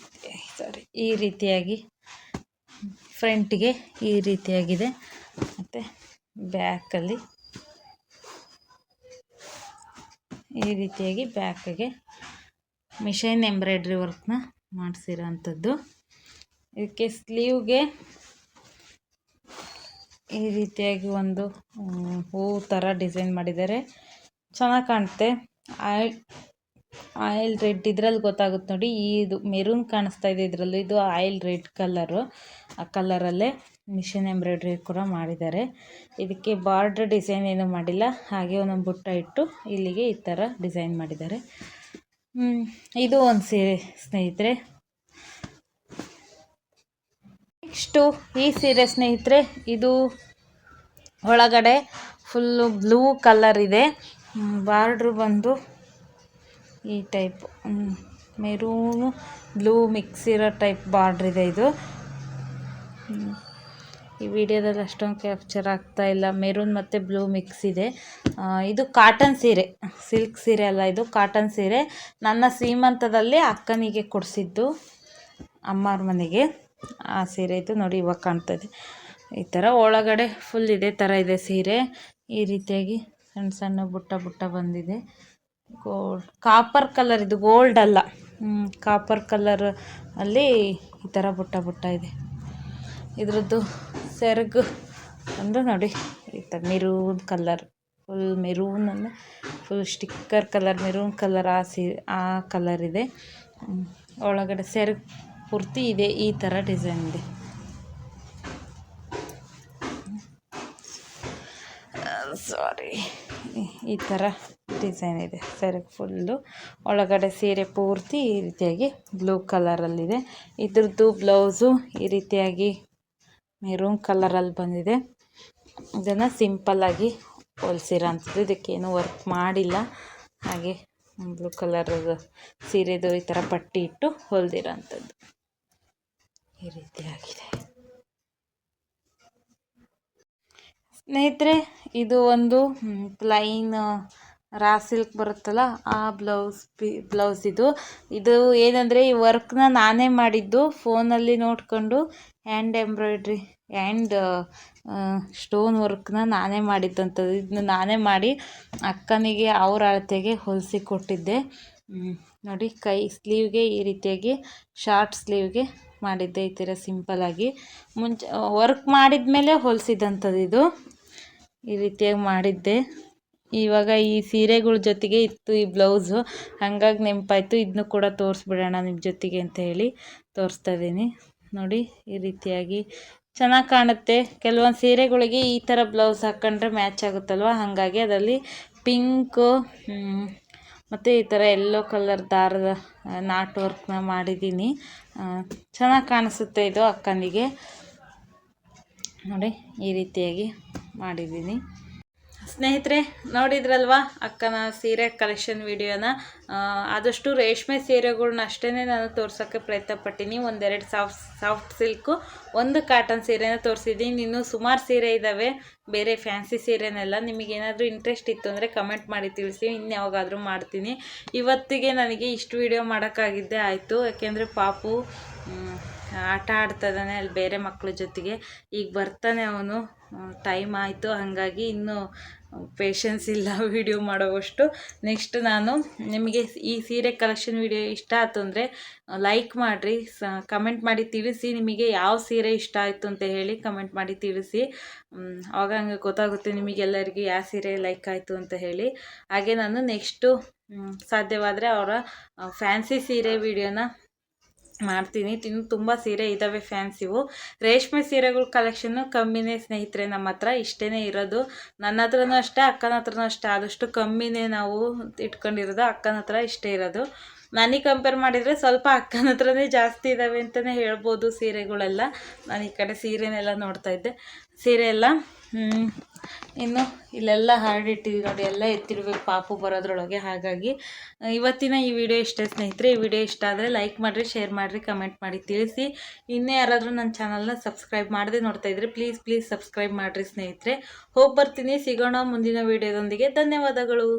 ಸಾರಿ ಈ ರೀತಿಯಾಗಿ ಫ್ರಂಟಿಗೆ ಈ ರೀತಿಯಾಗಿದೆ. ಮತ್ತು ಬ್ಯಾಕಲ್ಲಿ ಈ ರೀತಿಯಾಗಿ ಬ್ಯಾಕಿಗೆ ಮಿಷನ್ ಎಂಬ್ರಾಯ್ಡ್ರಿ ವರ್ಕ್ನ ಮಾಡಿಸಿರೋ ಅಂಥದ್ದು ಇದಕ್ಕೆ ಸ್ಲೀವ್ಗೆ ಈ ರೀತಿಯಾಗಿ ಒಂದು ಹೂವು ಥರ ಡಿಸೈನ್ ಮಾಡಿದ್ದಾರೆ. ಚೆನ್ನಾಗಿ ಕಾಣುತ್ತೆ ಆಯಿಲ್ ರೆಡ್ ಇದ್ರಲ್ಲಿ ಗೊತ್ತಾಗುತ್ತೆ ನೋಡಿ, ಇದು ಮೆರೂನ್ ಕಾಣಿಸ್ತಾ ಇದೆ ಇದರಲ್ಲೂ, ಇದು ಆಯಿಲ್ ರೆಡ್ ಕಲರು. ಆ ಕಲರಲ್ಲೇ ಮಿಷಿನ್ ಎಂಬ್ರಾಯ್ಡ್ರಿ ಕೂಡ ಮಾಡಿದ್ದಾರೆ. ಇದಕ್ಕೆ ಬಾರ್ಡ್ರ್ ಡಿಸೈನ್ ಏನು ಮಾಡಿಲ್ಲ, ಹಾಗೆ ಒಂದೊಂದು ಬುಟ್ಟ ಇಟ್ಟು ಇಲ್ಲಿಗೆ ಈ ಥರ ಡಿಸೈನ್ ಮಾಡಿದ್ದಾರೆ. ಇದು ಒಂದು ಸೀರೆ ಸ್ನೇಹಿತರೆ. ನೆಕ್ಸ್ಟು ಈ ಸೀರೆ ಸ್ನೇಹಿತರೆ, ಇದು ಒಳಗಡೆ ಫುಲ್ಲು ಬ್ಲೂ ಕಲರ್ ಇದೆ. ಬಾರ್ಡ್ರು ಬಂದು ಈ ಟೈಪ್ ಮೆರೂನು ಬ್ಲೂ ಮಿಕ್ಸ್ ಇರೋ ಟೈಪ್ ಬಾರ್ಡ್ರ್ ಇದೆ ಇದು. ಈ ವಿಡಿಯೋದಲ್ಲಿ ಅಷ್ಟೊಂದು ಕ್ಯಾಪ್ಚರ್ ಆಗ್ತಾ ಇಲ್ಲ. ಮೆರೂನ್ ಮತ್ತು ಬ್ಲೂ ಮಿಕ್ಸ್ ಇದೆ. ಇದು ಕಾಟನ್ ಸೀರೆ ಸಿಲ್ಕ್ ಸೀರೆ ಅಲ್ಲ ಇದು ಕಾಟನ್ ಸೀರೆ. ನನ್ನ ಸೀಮಂತದಲ್ಲಿ ಅಕ್ಕನಿಗೆ ಕೊಡಿಸಿದ್ದು, ಅಮ್ಮವ್ರ ಮನೆಗೆ. ಆ ಸೀರೆ ಇದು ನೋಡಿ ಇವಾಗ ಕಾಣ್ತದೆ. ಈ ಥರ ಒಳಗಡೆ ಫುಲ್ ಇದೇ ಥರ ಇದೆ ಸೀರೆ. ಈ ರೀತಿಯಾಗಿ ಸಣ್ಣ ಸಣ್ಣ ಬುಟ್ಟ ಬುಟ್ಟ ಬಂದಿದೆ. ಗೋಲ್ಡ್ ಕಾಪರ್ ಕಲರ್ ಇದು ಗೋಲ್ಡ್ ಅಲ್ಲ. ಕಾಪರ್ ಕಲರ್ ಅಲ್ಲಿ ಈ ಥರ ಬುಟ್ಟ ಬುಟ್ಟ ಇದೆ. ಇದರದ್ದು ಸೆರಗು ಅಂದ್ರೆ ನೋಡಿ, ಈ ಥರ ಮೆರೂನ್ ಕಲರ್ ಫುಲ್ ಮೆರೂನ್ ಅಂದರೆ full sticker colour maroon colour ಆ ಸಿ ಆ ಕಲರ್ ಇದೆ. ಒಳಗಡೆ ಸೆರಗು ಪೂರ್ತಿ ಇದೆ ಈ ಥರ ಡಿಸೈನ್ ಇದೆ ಸಾರಿ ಈ ಥರ ಡಿಸೈನ್ ಇದೆ. ಸರಿ, ಫುಲ್ಲು. ಒಳಗಡೆ ಸೀರೆ ಪೂರ್ತಿ ಈ ರೀತಿಯಾಗಿ ಬ್ಲೂ ಕಲರಲ್ಲಿದೆ. ಇದ್ರದ್ದು ಬ್ಲೌಸು ಈ ರೀತಿಯಾಗಿ ಮೆರೂನ್ ಕಲರಲ್ಲಿ ಬಂದಿದೆ. ಇದನ್ನು ಸಿಂಪಲ್ಲಾಗಿ ಹೊಲ್ಸಿರೋಂಥದ್ದು ಇದಕ್ಕೇನು ವರ್ಕ್ ಮಾಡಿಲ್ಲ. ಹಾಗೆ ಬ್ಲೂ ಕಲರ್ ಸೀರೆದು ಈ ಥರ ಪಟ್ಟಿ ಇಟ್ಟು ಹೊಲ್ದಿರೋ ಅಂಥದ್ದು ಈ ರೀತಿಯಾಗಿದೆ. ಸ್ನೇಹಿತರೆ, ಇದು ಒಂದು ಪ್ಲೈನ್ ರಾ ಸಿಲ್ಕ್ ಬರುತ್ತಲ್ಲ, ಆ ಬ್ಲೌಸ್ ಪಿ ಬ್ಲೌಸ್ ಇದು. ಇದು ಏನಂದರೆ, ಈ ವರ್ಕ್ನ ನಾನೇ ಮಾಡಿದ್ದು ಫೋನಲ್ಲಿ ನೋಡಿಕೊಂಡು ಹ್ಯಾಂಡ್ ಎಂಬ್ರಾಯ್ಡ್ರಿ ಆ್ಯಂಡ್ ಸ್ಟೋನ್ ವರ್ಕ್ನ ನಾನೇ ಮಾಡಿದ್ದಂಥದ್ದು. ಇದನ್ನ ನಾನೇ ಮಾಡಿ ಅಕ್ಕನಿಗೆ, ಅವ್ರ ಅಳತೆಗೆ ಹೊಲಿಸಿ ಕೊಟ್ಟಿದ್ದೆ. ನೋಡಿ, ಕೈ ಸ್ಲೀವ್ಗೆ ಈ ರೀತಿಯಾಗಿ ಶಾರ್ಟ್ ಸ್ಲೀವ್ಗೆ ಮಾಡಿದ್ದೆ, ಈ ಥರ ಸಿಂಪಲ್ಲಾಗಿ ಮುಂಚೆ ವರ್ಕ್ ಮಾಡಿದ ಮೇಲೆ ಹೊಲಿಸಿದಂಥದ್ದು ಇದು. ಈ ರೀತಿಯಾಗಿ ಮಾಡಿದ್ದೆ. ಇವಾಗ ಈ ಸೀರೆಗಳ ಜೊತೆಗೆ ಇತ್ತು ಈ ಬ್ಲೌಸು. ಹಾಗಾಗಿ ನೆನಪಾಯ್ತು ಇದನ್ನು ಕೂಡ ತೋರಿಸ್ಬಿಡೋಣ ನಿಮ್ಮ ಜೊತೆಗೆ ಅಂತ ಹೇಳಿ ತೋರಿಸ್ತಾ ಇದ್ದೀನಿ. ನೋಡಿ, ಈ ರೀತಿಯಾಗಿ ಚೆನ್ನಾಗಿ ಕಾಣುತ್ತೆ. ಕೆಲವೊಂದು ಸೀರೆಗಳಿಗೆ ಈ ಥರ ಬ್ಲೌಸ್ ಹಾಕ್ಕೊಂಡ್ರೆ ಮ್ಯಾಚ್ ಆಗುತ್ತಲ್ವ? ಹಾಗಾಗಿ ಅದರಲ್ಲಿ ಪಿಂಕು ಮತ್ತು ಈ ಥರ ಎಲ್ಲೋ ಕಲರ್ ದಾರದ ನಾಟ್ ವರ್ಕ್ನ ಮಾಡಿದ್ದೀನಿ. ಚೆನ್ನಾಗಿ ಕಾಣಿಸುತ್ತೆ ಇದು ಅಕ್ಕನಿಗೆ. ನೋಡಿ, ಈ ರೀತಿಯಾಗಿ ಮಾಡಿದ್ದೀನಿ. ಸ್ನೇಹಿತರೆ, ನೋಡಿದ್ರಲ್ವಾ ಅಕ್ಕನ ಸೀರೆ ಕಲೆಕ್ಷನ್ ವಿಡಿಯೋನ ಆದಷ್ಟು ರೇಷ್ಮೆ ಸೀರೆಗಳ್ನ ಅಷ್ಟೇ ನಾನು ತೋರ್ಸೋಕ್ಕೆ ಪ್ರಯತ್ನ ಪಟ್ಟಿನಿ ಒಂದೆರಡು ಸಾಫ್ಟ್ ಸಾಫ್ಟ್ ಸಿಲ್ಕು ಒಂದು ಕಾಟನ್ ಸೀರೆನ ತೋರಿಸಿದ್ದೀನಿ. ಇನ್ನೂ ಸುಮಾರು ಸೀರೆ ಇದ್ದಾವೆ ಬೇರೆ ಫ್ಯಾನ್ಸಿ ಸೀರೆನೆಲ್ಲ ನಿಮಗೇನಾದರೂ ಇಂಟ್ರೆಸ್ಟ್ ಇತ್ತು ಅಂದರೆ ಕಮೆಂಟ್ ಮಾಡಿ ತಿಳಿಸಿ. ಇನ್ಯಾವಾಗಾದರೂ ಮಾಡ್ತೀನಿ. ಇವತ್ತಿಗೆ ನನಗೆ ಇಷ್ಟು ವಿಡಿಯೋ ಮಾಡೋಕ್ಕಾಗಿದ್ದೇ ಆಯಿತು. ಯಾಕೆಂದರೆ ಪಾಪು ಆಟ ಆಡ್ತಾ ಇದ್ದಾನೆ. ಅಲ್ಲಿ ಬೇರೆ ಮಕ್ಕಳ ಜೊತೆಗೆ. ಈಗ ಬರ್ತಾನೆ ಅವನು. ಟೈಮ್ ಆಯಿತು. ಹಾಗಾಗಿ ಇನ್ನೂ ಪೇಷನ್ಸ್ ಇಲ್ಲ ವಿಡಿಯೋ ಮಾಡೋವಷ್ಟು. ನೆಕ್ಸ್ಟ್ ನಾನು ನಿಮಗೆ ಈ ಸೀರೆ ಕಲೆಕ್ಷನ್ ವಿಡಿಯೋ ಇಷ್ಟ ಆಯ್ತು ಅಂದರೆ ಲೈಕ್ ಮಾಡಿರಿ. ಸ ಕಮೆಂಟ್ ಮಾಡಿ ತಿಳಿಸಿ ನಿಮಗೆ ಯಾವ ಸೀರೆ ಇಷ್ಟ ಆಯಿತು ಅಂತ ಹೇಳಿ ಕಮೆಂಟ್ ಮಾಡಿ ತಿಳಿಸಿ. ಆವಾಗ ಹಂಗೆ ಗೊತ್ತಾಗುತ್ತೆ ನಿಮಗೆಲ್ಲರಿಗೂ ಯಾವ ಸೀರೆ ಲೈಕ್ ಆಯಿತು ಅಂತ ಹೇಳಿ. ಹಾಗೆ ನಾನು ನೆಕ್ಸ್ಟು ಸಾಧ್ಯವಾದರೆ ಅವರ ಫ್ಯಾನ್ಸಿ ಸೀರೆ ವಿಡಿಯೋನ ಮಾಡ್ತೀನಿ. ಇನ್ನು ತುಂಬ ಸೀರೆ ಇದ್ದಾವೆ ಫ್ಯಾನ್ಸಿವು ರೇಷ್ಮೆ ಸೀರೆಗಳ ಕಲೆಕ್ಷನ್ನು ಕಮ್ಮಿನೇ ಸ್ನೇಹಿತರೆ ನಮ್ಮ ಹತ್ರ. ಇಷ್ಟೇ ಇರೋದು. ನನ್ನ ಹತ್ರನೂ ಅಷ್ಟೇ, ಅಕ್ಕನ ಹತ್ರನೂ ಅಷ್ಟೇ. ಆದಷ್ಟು ಕಮ್ಮಿನೇ ನಾವು ಇಟ್ಕೊಂಡಿರೋದು. ಅಕ್ಕನ ಹತ್ರ ಇಷ್ಟೇ ಇರೋದು. ನನಗೆ ಕಂಪೇರ್ ಮಾಡಿದರೆ ಸ್ವಲ್ಪ ಅಕ್ಕನ ಹತ್ರನೇ ಜಾಸ್ತಿ ಇದ್ದಾವೆ ಅಂತಲೇ ಹೇಳ್ಬೋದು ಸೀರೆಗಳೆಲ್ಲ. ನಾನು ಈ ಕಡೆ ಸೀರೆನೆಲ್ಲ ನೋಡ್ತಾ ಇದ್ದೆ. ಸೀರೆ ಎಲ್ಲ ಇನ್ನು ಇಲ್ಲೆಲ್ಲ ಹರಡಿಟ್ಟಿದ್ವಿ ನೋಡಿ, ಎಲ್ಲ ಎತ್ತಿಡ್ಬೇಕು ಪಾಪು ಬರೋದ್ರೊಳಗೆ. ಹಾಗಾಗಿ ಇವತ್ತಿನ ಈ ವಿಡಿಯೋ ಇಷ್ಟೇ ಸ್ನೇಹಿತರೆ. ಈ ವಿಡಿಯೋ ಇಷ್ಟ ಆದರೆ ಲೈಕ್ ಮಾಡಿರಿ ಶೇರ್ ಮಾಡಿರಿ ಕಮೆಂಟ್ ಮಾಡಿ ತಿಳಿಸಿ. ಇನ್ನೇ ಯಾರಾದರೂ ನನ್ನ ಚಾನಲ್ನ ಸಬ್ಸ್ಕ್ರೈಬ್ ಮಾಡದೆ ನೋಡ್ತಾ ಇದ್ರೆ ಪ್ಲೀಸ್ ಪ್ಲೀಸ್ ಸಬ್ಸ್ಕ್ರೈಬ್ ಮಾಡಿರಿ ಸ್ನೇಹಿತರೆ. ಹೋಗಿ ಬರ್ತೀನಿ, ಸಿಗೋಣ ಮುಂದಿನ ವಿಡಿಯೋದೊಂದಿಗೆ ಧನ್ಯವಾದಗಳು.